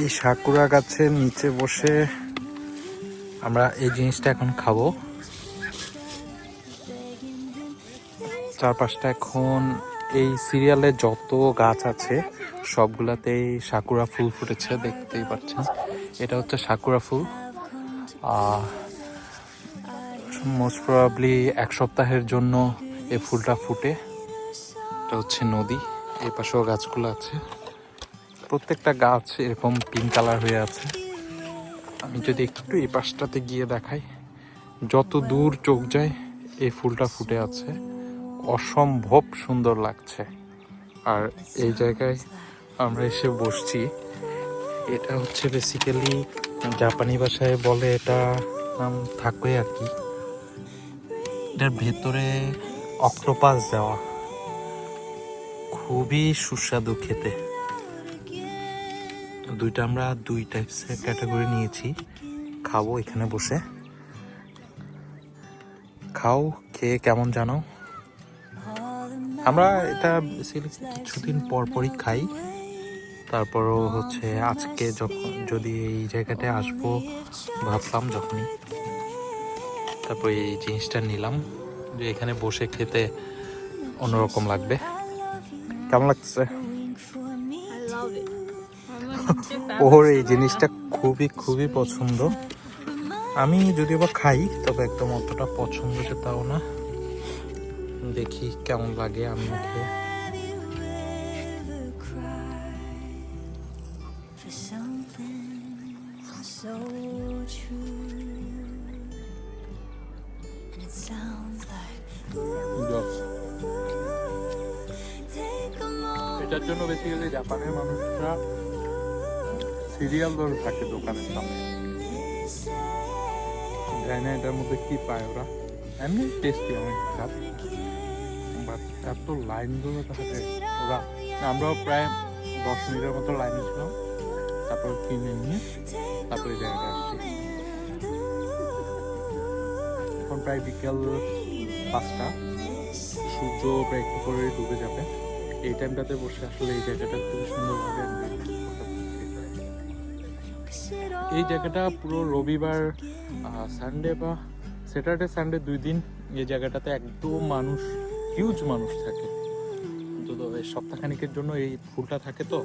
এই সাকুরা গাছের নিচে বসে আমরা এই জিনিসটা এখন খাব। চারপাশটা এখন এই সিরিয়ালে যত গাছ আছে, সবগুলাতেই সাকুরা ফুল ফুটেছে, দেখতেই পাচ্ছেন। এটা হচ্ছে সাকুরা ফুল। মোস্ট প্রবাবলি এক সপ্তাহের জন্য এই ফুলটা ফুটে। এটা হচ্ছে নদী, এই পাশেও গাছগুলো আছে। প্রত্যেকটা গাছ এরকম পিঙ্ক কালার হয়ে আছে। আমি যদি একটু এই পাশটাতে গিয়ে দেখাই, যত দূর চোখ যায়, এই ফুলটা ফুটে আছে। অসম্ভব সুন্দর লাগছে। আর এই জায়গায় আমরা এসে বসছি। এটা হচ্ছে বেসিক্যালি জাপানি ভাষায় বলে এটা নাম থাকবে আর কি। এটার ভেতরে অক্টোপাস দেওয়া। খুবই সুস্বাদু খেতে। দুইটা আমরা দুই টাইপসের ক্যাটাগরি নিয়েছি। খাব এখানে বসে। খাও, খেয়ে কেমন জানো? আমরা এটা কিছুদিন পর পরই খাই। তারপরও হচ্ছে আজকে যখন যদি এই জায়গাটায় আসব, ভাবলাম যখনই। তারপর এই জিনিসটা নিলাম। যে এখানে বসে খেতে অন্যরকম লাগবে। কেমন লাগছে? ওর এই জিনিসটা খুবই খুবই পছন্দ আমি যদিও বা খাই, তবে একদম অতটা পছন্দ যে তাও না দেখি কেমন লাগে আমি moment. এটার জন্য বেসিক্যালি জাপানের মানুষরা সিরিয়াল ধরে থাকে দোকানের সামনে। জানি না এটার মধ্যে কি পায় ওরা। এমনি টেস্টি অনেক স্বাদ বাট এত লাইন ধরে থাকে ওরা। আমরাও প্রায় দশ মিনিটের মতো লাইনে ছিলাম। তারপর কিনে নিয়ে তারপরে এই জায়গায় আসছি। এখন প্রায় বিকেল পাঁচটা। সূর্য প্রায় একটু করে ডুবে যাবে। এই টাইমটাতে বসে আসলে এই জায়গাটা খুবই সুন্দরভাবে। এই জায়গাটা পুরো রবিবার সানডে বা স্যাটারডে সানডে দুই দিন এই জায়গাটাতে একদম মানুষ হিউজ মানুষ থাকে। এই সপ্তাহখানিকের জন্য এই ফুলটা থাকে তো।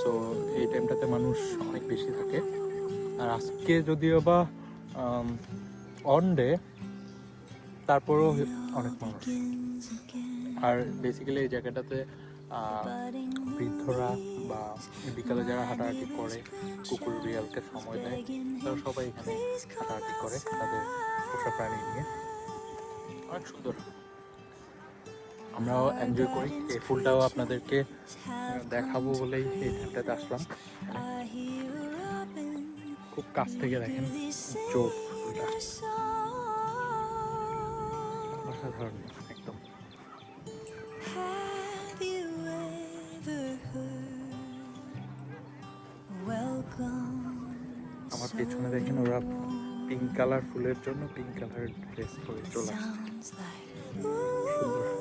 সো এই টাইমটাতে মানুষ অনেক বেশি থাকে। আর আজকে যদিও বা অন ডে তারপরেও অনেক মানুষ। আর বেসিক্যালি এই জায়গাটাতে বৃদ্ধরা বা বিকালে যারা হাঁটাহাঁটি করে, কুকুর, বিড়ালকে সময় দেয়, তারা সবাই এখানে হাঁটাহাঁটি করে তাদের পোষা প্রাণী নিয়ে। অনেক সুন্দর। আমরাও এনজয় করি। এই ফুলটাও আপনাদেরকে দেখাবো বলেই এই ধানটাতে আসলাম। খুব কাছ থেকে দেখেন চোখ অসাধারণ। আমার পেছনে দেখেন ওরা পিঙ্ক কালার ফুলের জন্য পিঙ্ক কালার ড্রেস পরে চলে আসছে। Ooh,